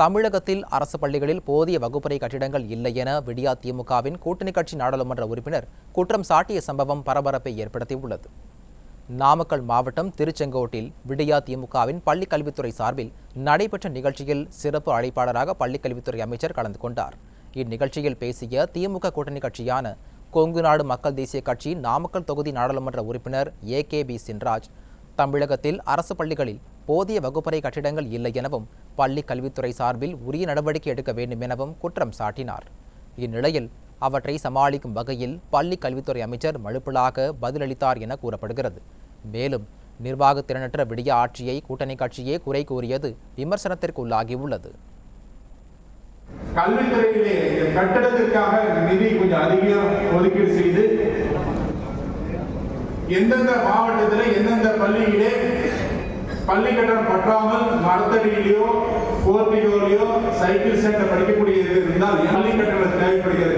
தமிழகத்தில் அரசு பள்ளிகளில் போதிய வகுப்பறை கட்டிடங்கள் இல்லை என விடியா திமுகவின் கூட்டணி கட்சி நாடாளுமன்ற உறுப்பினர் குற்றம் சாட்டிய சம்பவம் பரபரப்பை ஏற்படுத்தியுள்ளது. நாமக்கல் மாவட்டம் திருச்செங்கோட்டில் விடியா திமுகவின் பள்ளிக் கல்வித்துறை சார்பில் நடைபெற்ற நிகழ்ச்சியில் சிறப்பு அழைப்பாளராக பள்ளிக்கல்வித்துறை அமைச்சர் கலந்து கொண்டார். இந்நிகழ்ச்சியில் பேசிய திமுக கூட்டணி கட்சியான கொங்கு நாடு மக்கள் தேசிய கட்சி நாமக்கல் தொகுதி நாடாளுமன்ற உறுப்பினர் ஏ கே பி சின்ராஜ் தமிழகத்தில் அரசு பள்ளிகளில் போதிய வகுப்பறை கட்டிடங்கள் இல்லை எனவும் பள்ளி கல்வித்துறை சார்பில் உரிய நடவடிக்கை எடுக்க வேண்டும் எனவும் குற்றம் சாட்டினார். இந்நிலையில் அவற்றை சமாளிக்கும் வகையில் பள்ளி கல்வித்துறை அமைச்சர் மழுப்பலாக பதிலளித்தார் என கூறப்படுகிறது. மேலும் நிர்வாக திறனற்ற விடிய ஆட்சியை கூட்டணி கட்சியே குறை கூறியது விமர்சனத்திற்குள்ளாகியுள்ளது. கல்வித்துறையிலே இந்த கட்டடத்திற்காக நிதி கொஞ்சம் அதிக ஒதுக்கீடு செய்து எந்தெந்த மாவட்டத்தில் எந்தெந்த பள்ளியிலே பள்ளி கட்டணம் பற்றாமல் மரத்தடியிலையோ சைக்கிள் சென்டர் படிக்கக்கூடிய இது இருந்தால் பள்ளி கட்டணம் தேவைப்படுகிறது.